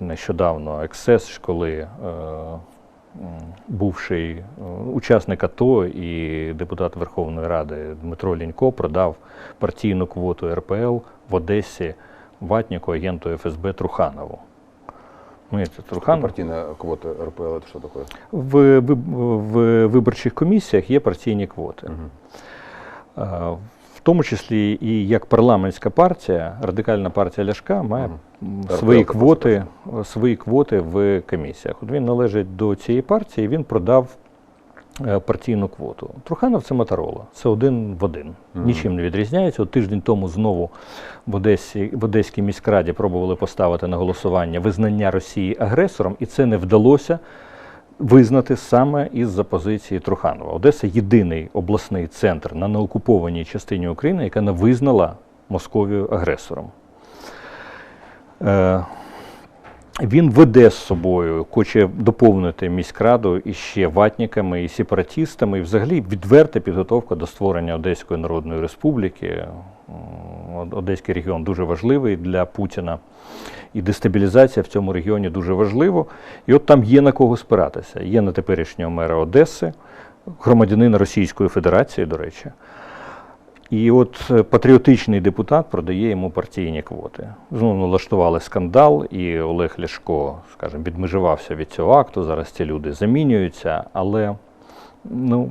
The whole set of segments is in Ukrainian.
нещодавно ексцес, коли е, бувший е, учасник АТО і депутат Верховної Ради Дмитро Лінько продав партійну квоту РПЛ в Одесі ватніку агенту ФСБ Труханову. Ну, це Труханов. Партийная квота РПЛ, это что такое? В, в, в виборчих комісіях є партійні квоти. Е, В тому числі і як парламентська партія, радикальна партія Ляшка має Мгм. свої квоти, свої квоти в комісіях. От він належить до цієї партії, він продав е, партійну квоту. Труханов це Моторола, це один в один. Мгм. Нічим не відрізняється. От тиждень тому знову в Одесі в Одеській міськраді пробували поставити на голосування визнання Росії агресором, і це не вдалося визнати саме із-за позиції Труханова. Одеса єдиний обласний центр на неокупованій частині України, яка не визнала Московію агресором. Е, він веде з собою, хоче доповнити міськраду іще ватниками і сепаратістами, і взагалі відверта підготовка до створення Одеської Народної Республіки. Одеський регіон дуже важливий для Путіна, і дестабілізація в цьому регіоні дуже важлива. І от там є на кого спиратися. Є на теперішнього мера Одеси, громадянина Російської Федерації, до речі. І от е, патріотичний депутат продає йому партійні квоти. Знову налаштували скандал, і Олег Ляшко, скажімо, відмежувався від цього акту. Зараз ці люди замінюються, але ну,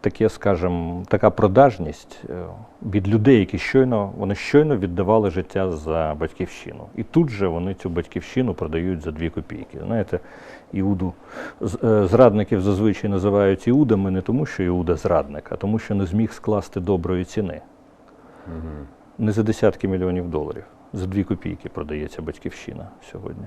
таке, скажімо, така продажність е, від людей, які щойно вони щойно віддавали життя за батьківщину. І тут же вони цю батьківщину продають за дві копійки. Знаєте, Іуду е, зрадників зазвичай називають іудами не тому, що Іуда зрадник, а тому, що не зміг скласти доброї ціни. Не за десятки мільйонів доларів. За дві копійки продається батьківщина сьогодні.